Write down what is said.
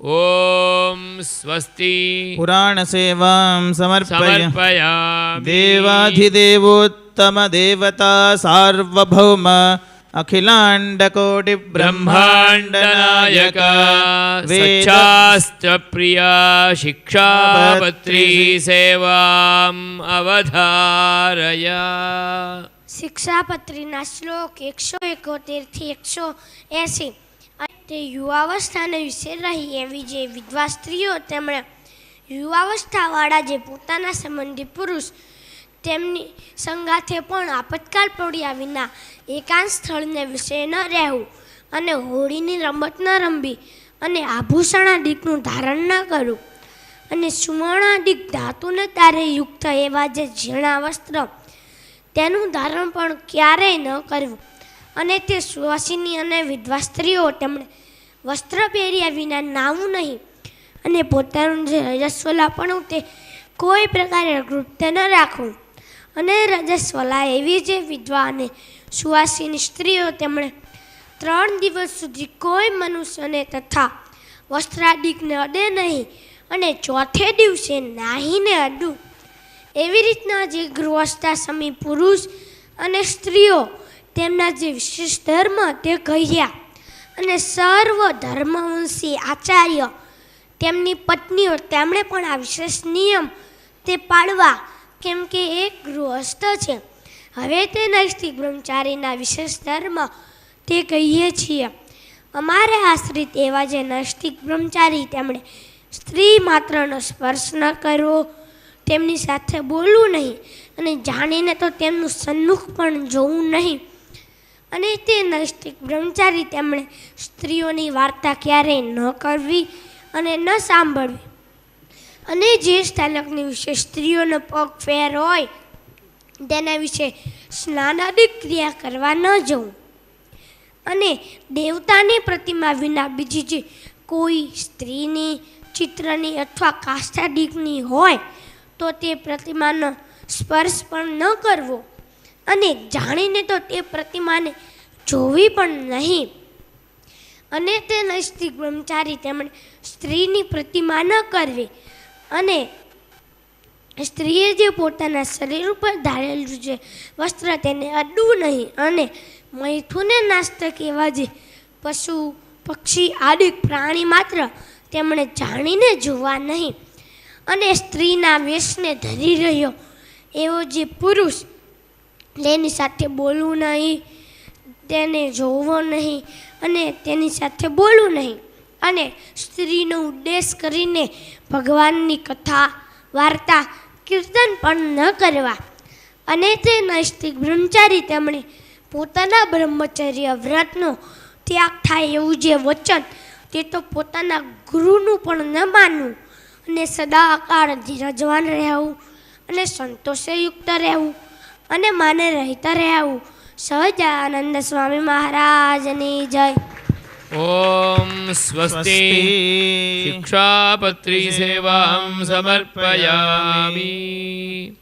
ॐ स्वस्ति पुराणसेवां समर्पय समर्पयामि देवाधिदेवोत्तमदेवता सार्वभौम अखिलाण्डकोटिब्रह्माण्डनायक ब्रह्माण्डनायक वेद- सच्चास्त्रप्रिया शिक्षापत्री સેવામ અવધારય શિક્ષાપત્રીના શ્લોક એકસો એકોતેરથી એકસો એંસી તે યુવાવસ્થાને વિશે રહી એવી જે વિધવા સ્ત્રીઓ, તેમણે યુવાવસ્થાવાળા જે પોતાના સંબંધી પુરુષ, તેમની સંગાથે પણ આપતકાલ પડ્યા વિના એકાંત સ્થળને વિશે ન રહેવું અને હોળીની રમત ન રમવી અને આભૂષણાદિકનું ધારણ ન કરવું અને સુવર્ણાદિક ધાતુને તારે યુક્ત એવા જે ઝીણા વસ્ત્ર તેનું ધારણ પણ ક્યારેય ન કરવું. અને તે સુવાસિની અને વિધવા સ્ત્રીઓ તેમણે વસ્ત્ર પહેર્યા વિના નાવું નહીં. અને પોતાનું જે રજસ્વલાપણું તે કોઈ પ્રકારે કૃત્ય ન રાખવું અને રજસ્વલા એવી જે વિધવા અને સુવાસિની સ્ત્રીઓ તેમણે ત્રણ દિવસ સુધી કોઈ મનુષ્યને તથા વસ્ત્રાદિકને અડે નહીં અને ચોથે દિવસે નાહીને અડું. એવી રીતના જે ગૃહસ્થાશ્રમી પુરુષ અને સ્ત્રીઓ તેમના જે વિશેષ ધર્મ તે કહ્યા. અને સર્વ ધર્મવંશી આચાર્ય તેમની પત્નીઓ તેમણે પણ આ વિશેષ નિયમ તે પાળવા, કેમ કે એક ગૃહસ્થ છે. હવે તે નૈષ્ઠિક બ્રહ્મચારીના વિશેષ ધર્મ તે કહીએ છીએ. અમારે આશ્રિત એવા જે નૈષ્ઠિક બ્રહ્મચારી તેમણે સ્ત્રી માત્રનો સ્પર્શ ન કરવો તેમની સાથે બોલવું નહીં અને જાણીને તો તેમનું સન્મુખ પણ જોવું નહીં. અને તે નૈષ્ઠિક બ્રહ્મચારી તેમણે સ્ત્રીઓની વાર્તા ક્યારેય ન કરવી અને ન સાંભળવી. અને જે સ્થાનકની વિશે સ્ત્રીઓનો પગ ફેર હોય, તેના વિશે સ્નાનાદિક ક્રિયા કરવા ન જવું. અને દેવતાની પ્રતિમા વિના બીજી જે કોઈ સ્ત્રીની ચિત્રની અથવા કાષ્ટાદિકની હોય, તો તે પ્રતિમાનો સ્પર્શ પણ ન કરવો. અને જાણીને તો તે પ્રતિમાને જોવી પણ નહીં. અને તે નૈષ્ઠિક બ્રહ્મચારી તેમણે સ્ત્રીની પ્રતિમા ન કરવી અને સ્ત્રીએ જે પોતાના શરીર ઉપર ધારેલું છે વસ્ત્ર તેને અડવું નહીં અને મૈથુને નાસ્તક એવા જે પશુ, પક્ષી આદિ પ્રાણી માત્ર તેમણે જાણીને જોવા નહીં. અને સ્ત્રીના વેશને ધરી રહ્યો એવો જે પુરુષ તેની સાથે બોલવું નહીં, તેને જોવો નહીં અને તેની સાથે બોલવું નહીં. અને સ્ત્રીનો ઉદ્દેશ કરીને ભગવાનની કથા, વાર્તા, કીર્તન પણ ન કરવા. અને તે નૈષ્ઠિક બ્રહ્મચારી તેમણે પોતાના બ્રહ્મચર્ય વ્રતનો ત્યાગ થાય એવું જે વચન, તે તો પોતાના ગુરુનું પણ ન માનવું. અને સદાકાળ ધીરજવાન રહેવું અને સંતોષયુક્ત રહેવું. અને માને રહેતા રહેવું. સહજાનંદ સ્વામી મહારાજની જય. ઓમ સ્વસ્તિ શિક્ષાપત્રી સેવાં સમર્પયામી.